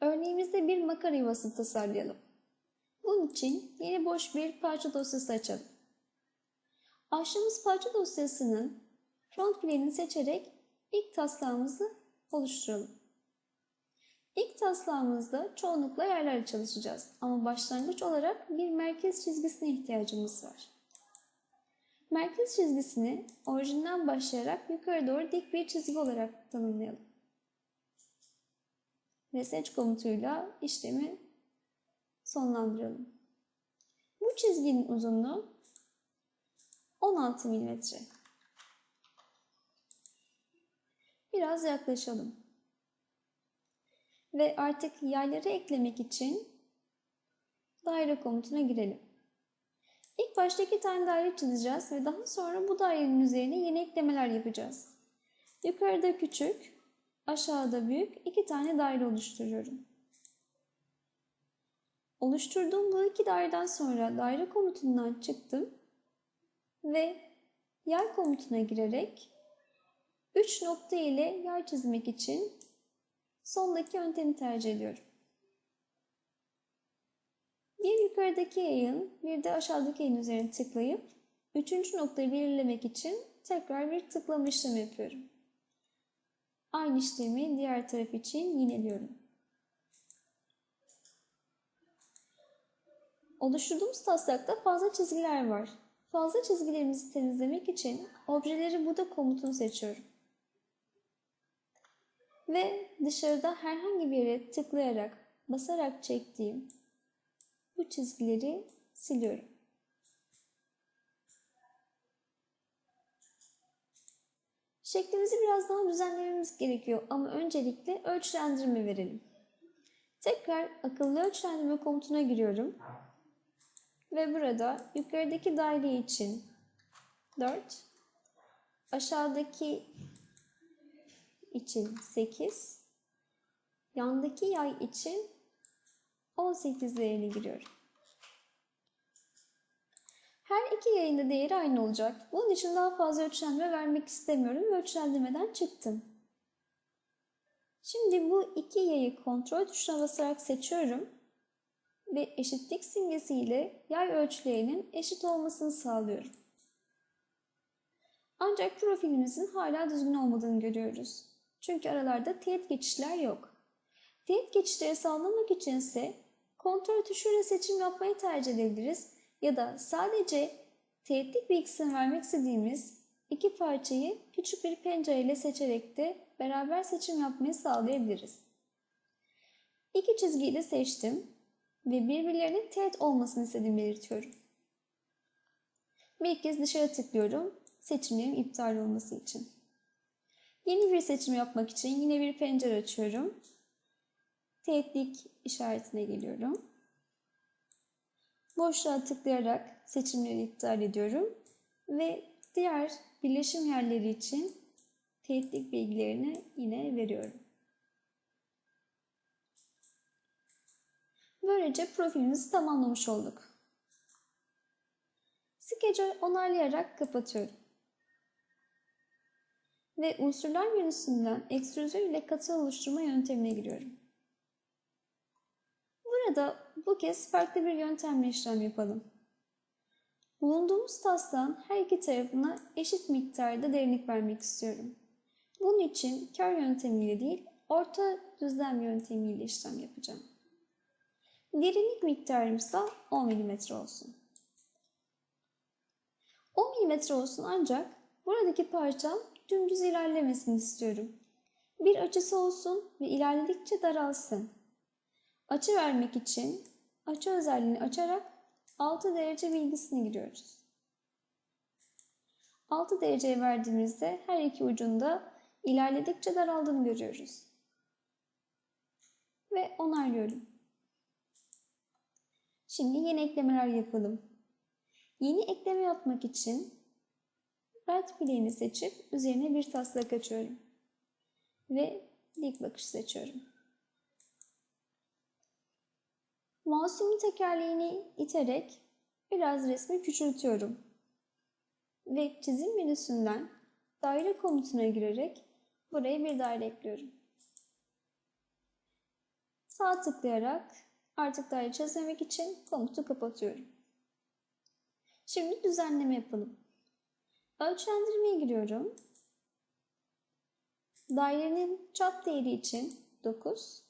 Örneğimizde bir makara yuvası tasarlayalım. Bunun için yeni boş bir parça dosyası açalım. Açtığımız parça dosyasının front planini seçerek ilk taslağımızı oluşturalım. İlk taslağımızda çoğunlukla yerlerle çalışacağız ama başlangıç olarak bir merkez çizgisine ihtiyacımız var. Merkez çizgisini orijinden başlayarak yukarı doğru dik bir çizgi olarak tanımlayalım. Ve seç komutuyla işlemi sonlandıralım. Bu çizginin uzunluğu 16 mm. Biraz yaklaşalım. Ve artık yayları eklemek için daire komutuna girelim. İlk başta iki tane daire çizeceğiz ve daha sonra bu dairenin üzerine yeni eklemeler yapacağız. Yukarıda küçük, aşağıda büyük iki tane daire oluşturuyorum. Oluşturduğum bu iki daireden sonra daire komutundan çıktım ve yay komutuna girerek 3 nokta ile yay çizmek için sondaki yöntemi tercih ediyorum. Bir yukarıdaki yayın, bir de aşağıdaki yayın üzerine tıklayıp üçüncü noktayı belirlemek için tekrar bir tıklama işlemi yapıyorum. Aynı işlemi diğer taraf için yineliyorum. Oluşturduğumuz taslakta fazla çizgiler var. Fazla çizgilerimizi temizlemek için objeleri Buda komutunu seçiyorum. Ve dışarıda herhangi bir yere tıklayarak, basarak çektiğim bu çizgileri siliyorum. Şeklimizi biraz daha düzenlememiz gerekiyor ama öncelikle ölçülendirme verelim. Tekrar akıllı ölçülendirme komutuna giriyorum. Ve burada yukarıdaki daire için 4, aşağıdaki için 8, yandaki yay için 18 değerini giriyorum. Her iki yayında değeri aynı olacak. Bunun için daha fazla ölçülendirme vermek istemiyorum ve ölçülendirmeden çıktım. Şimdi bu iki yayı kontrol tuşuna basarak seçiyorum ve eşitlik simgesiyle yay ölçülerinin eşit olmasını sağlıyorum. Ancak profilimizin hala düzgün olmadığını görüyoruz. Çünkü aralarda teğet geçişler yok. Teğet geçişleri sağlamak için ise kontrol tuşuyla seçim yapmayı tercih edebiliriz ya da sadece teğetlik bilgisini vermek istediğimiz iki parçayı küçük bir pencere ile seçerek de beraber seçim yapmayı sağlayabiliriz. İki çizgiyi de seçtim ve birbirlerinin teğet olmasını istediğimi belirtiyorum. Bir kez dışarı tıklıyorum seçimlerin iptal olması için. Yeni bir seçim yapmak için yine bir pencere açıyorum. Teğetlik işaretine geliyorum. Boşluğa tıklayarak seçimleri iptal ediyorum ve diğer birleşim yerleri için teğetlik bilgilerini yine veriyorum. Böylece profilimizi tamamlamış olduk. Sketch'i onaylayarak kapatıyorum. Ve unsurlar menüsünden ekstrüzyon ile katı oluşturma yöntemine giriyorum. Burada bu kez farklı bir yöntemle işlem yapalım. Bulunduğumuz taslağın her iki tarafına eşit miktarda derinlik vermek istiyorum. Bunun için kör yöntemiyle değil, orta düzlem yöntemiyle işlem yapacağım. Derinlik miktarımız da 10 mm olsun. 10 mm olsun ancak buradaki parçam dümdüz ilerlemesini istiyorum. Bir açısı olsun ve ilerledikçe daralsın. Açı vermek için açı özelliğini açarak 6 derece bilgisini giriyoruz. 6 derece verdiğimizde her iki ucunda ilerledikçe daraldığını görüyoruz. Ve onaylıyorum. Şimdi yeni eklemeler yapalım. Yeni ekleme yapmak için right bileğini seçip üzerine bir taslak açıyorum. Ve dik bakış seçiyorum. Mouse'umun tekerleğini iterek biraz resmi küçültüyorum. Ve çizim menüsünden daire komutuna girerek buraya bir daire ekliyorum. Sağ tıklayarak artık daire çizmemek için komutu kapatıyorum. Şimdi düzenleme yapalım. Ölçendirmeye giriyorum. Dairenin çap değeri için 9,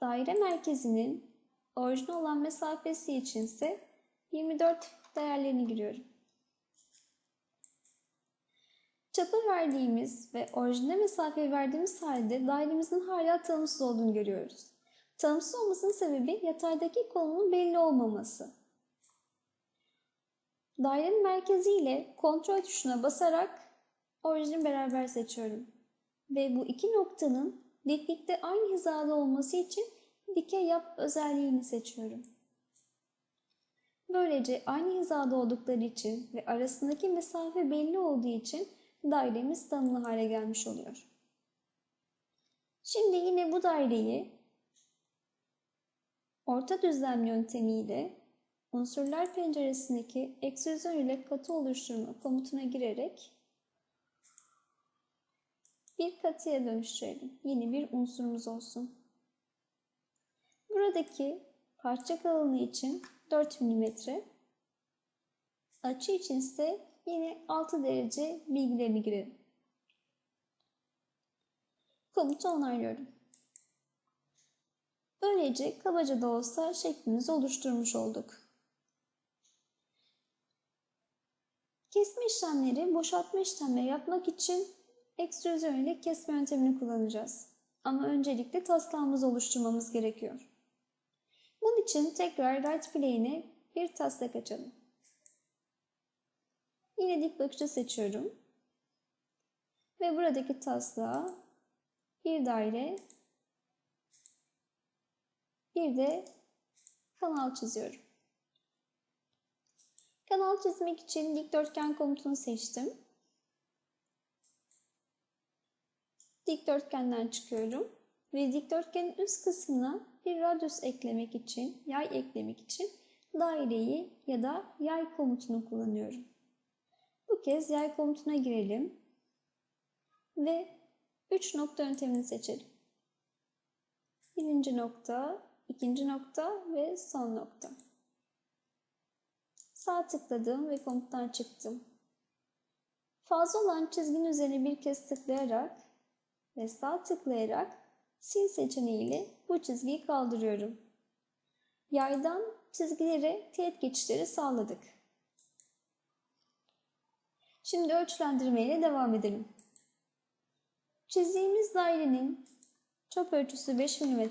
daire merkezinin orijinal olan mesafesi için ise 24 değerlerini giriyorum. Çapı verdiğimiz ve orijinal mesafeyi verdiğimiz halde dairemizin hala tanımsız olduğunu görüyoruz. Tanımsız olmasının sebebi yataydaki konumun belli olmaması. Dairenin merkezi ile kontrol tuşuna basarak orijini beraber seçiyorum. Ve bu iki noktanın diklikte aynı hizada olması için dikey yap özelliğini seçiyorum. Böylece aynı hizada oldukları için ve arasındaki mesafe belli olduğu için dairemiz tanımlı hale gelmiş oluyor. Şimdi yine bu daireyi orta düzlem yöntemiyle unsurlar penceresindeki ekstrüzyon ile katı oluşturma komutuna girerek bir katıya dönüştürelim. Yeni bir unsurumuz olsun. Buradaki parça kalınlığı için 4 mm, açı için ise yine 6 derece bilgilerini girelim. Komutu onaylıyorum. Böylece kabaca da olsa şeklimizi oluşturmuş olduk. Kesme işlemleri, boşaltma işlemleri yapmak için ekstrüzyon ile kesme yöntemini kullanacağız. Ama öncelikle taslağımızı oluşturmamız gerekiyor. Bunun için tekrar right plane'e bir taslak açalım. Yine dik bakışı seçiyorum. Ve buradaki taslağa bir daire, bir de kanal çiziyorum. Kanal çizmek için dikdörtgen komutunu seçtim. Dikdörtgenden çıkıyorum ve dikdörtgenin üst kısmına bir radyus eklemek için, yay eklemek için daireyi ya da yay komutunu kullanıyorum. Bu kez yay komutuna girelim ve 3 nokta yöntemini seçelim. Birinci nokta, ikinci nokta ve son nokta. Sağ tıkladım ve komuttan çıktım. Fazla olan çizginin üzerine bir kez tıklayarak ve sağ tıklayarak sil seçeneğiyle bu çizgiyi kaldırıyorum. Yaydan çizgilere teğet geçişleri sağladık. Şimdi ölçülendirmeyle devam edelim. Çizdiğimiz dairenin çap ölçüsü 5 mm,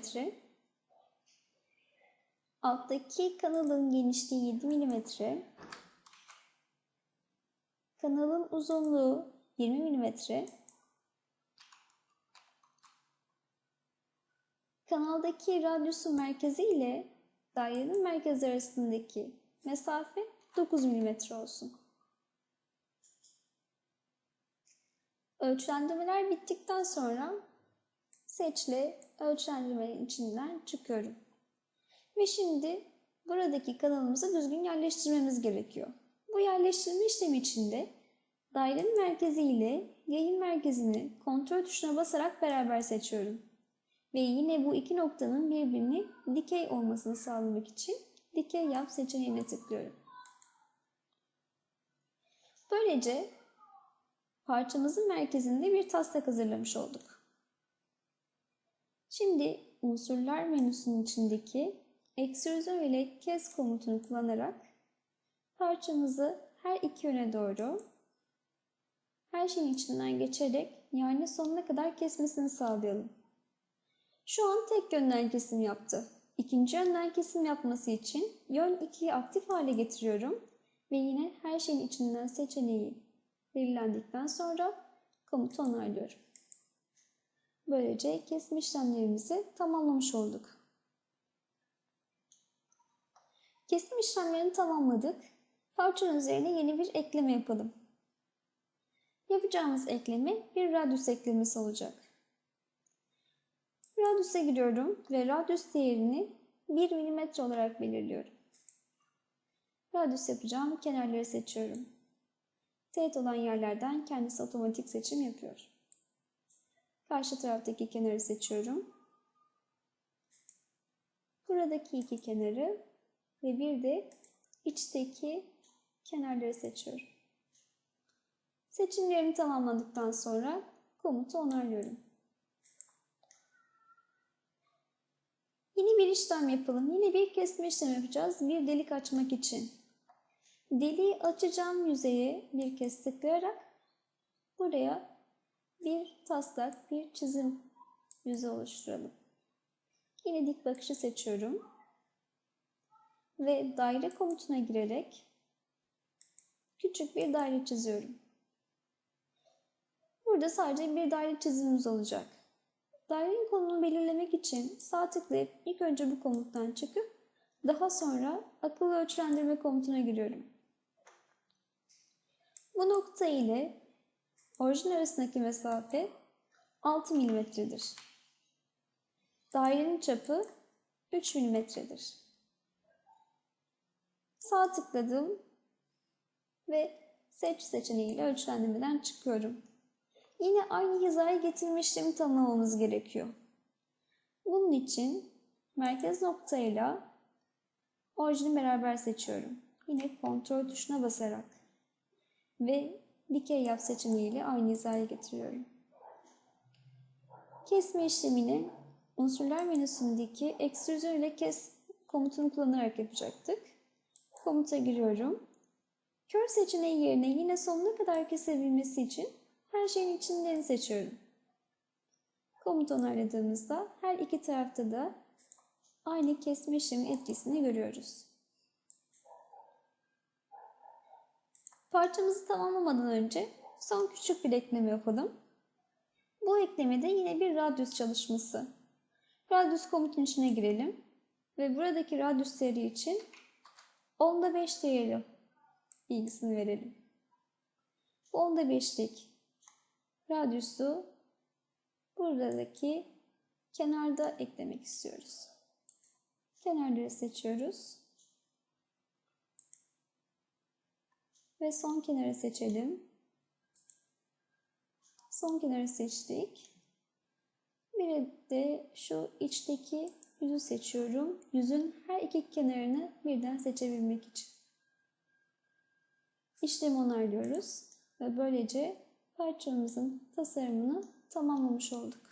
alttaki kanalın genişliği 7 mm, kanalın uzunluğu 20 mm, kanaldaki radyusun merkezi ile dairenin merkezi arasındaki mesafe 9 mm olsun. Ölçülendirmeler bittikten sonra seçle ölçülendirmenin içinden çıkıyorum. Ve şimdi buradaki kanalımızı düzgün yerleştirmemiz gerekiyor. Bu yerleştirme işlemi içinde dairenin merkezi ile yayın merkezini kontrol tuşuna basarak beraber seçiyorum. Ve yine bu iki noktanın birbirini dikey olmasını sağlamak için dikey yap seçeneğine tıklıyorum. Böylece parçamızın merkezinde bir taslak hazırlamış olduk. Şimdi unsurlar menüsünün içindeki ekstrüzyon ile kes komutunu kullanarak parçamızı her iki yöne doğru her şeyin içinden geçerek yani sonuna kadar kesmesini sağlayalım. Şu an tek yönden kesim yaptı. İkinci yönden kesim yapması için yön 2'yi aktif hale getiriyorum ve yine her şeyin içinden seçeneği belirlendikten sonra komutu onaylıyorum. Böylece kesim işlemlerimizi tamamlamış olduk. Kesim işlemlerini tamamladık. Parçanın üzerine yeni bir ekleme yapalım. Yapacağımız ekleme bir radyus eklemesi olacak. Radyüse giriyorum ve radyüs değerini 1 mm olarak belirliyorum. Radyüs yapacağım kenarları seçiyorum. Teğet olan yerlerden kendisi otomatik seçim yapıyor. Karşı taraftaki kenarı seçiyorum. buradaki iki kenarı ve bir de içteki kenarları seçiyorum. Seçimlerimi tamamladıktan sonra komutu onaylıyorum. Yeni bir işlem yapalım. Yine bir kesme işlemi yapacağız. Bir delik açmak için. Deliği açacağım yüzeye bir kez tıklayarak buraya bir taslak, bir çizim yüzü oluşturalım. Yine dik bakışı seçiyorum. Ve daire komutuna girerek küçük bir daire çiziyorum. Burada sadece bir daire çizimimiz olacak. Dairenin konumunu belirlemek için sağ tıklayıp ilk önce bu komuttan çıkıp daha sonra akıllı ölçülendirme komutuna giriyorum. Bu nokta ile orijin arasındaki mesafe 6 mm'dir. Dairenin çapı 3 mm'dir. Sağ tıkladım ve seç seçeneğiyle ölçülendirmeden çıkıyorum. Yine aynı hizaya getirme işlemi tamamlamamız gerekiyor. Bunun için merkez noktayla orijini beraber seçiyorum. Yine kontrol tuşuna basarak ve dikey yap seçeneğiyle aynı hizaya getiriyorum. Kesme işlemini unsurlar menüsündeki ekstrüzyon ile kes komutunu kullanarak yapacaktık. Komuta giriyorum. Kör seçeneği yerine yine sonuna kadar kesebilmesi için her şeyin içinden seçiyorum. Komut onayladığımızda her iki tarafta da aynı kesme işlemi etkisini görüyoruz. Parçamızı tamamlamadan önce son küçük bir ekleme yapalım. Bu eklemede yine bir radyus çalışması. Radyus komutun içine girelim ve buradaki radyus değeri için onda 5 değeri bilgisini verelim. Bu onda 5'lik radyusu buradaki kenarda eklemek istiyoruz. Kenarları seçiyoruz. Ve son kenarı seçelim. Son kenarı seçtik. Bir de şu içteki yüzü seçiyorum. Yüzün her iki kenarını birden seçebilmek için. İşlemi onaylıyoruz ve böylece parçamızın tasarımını tamamlamış olduk.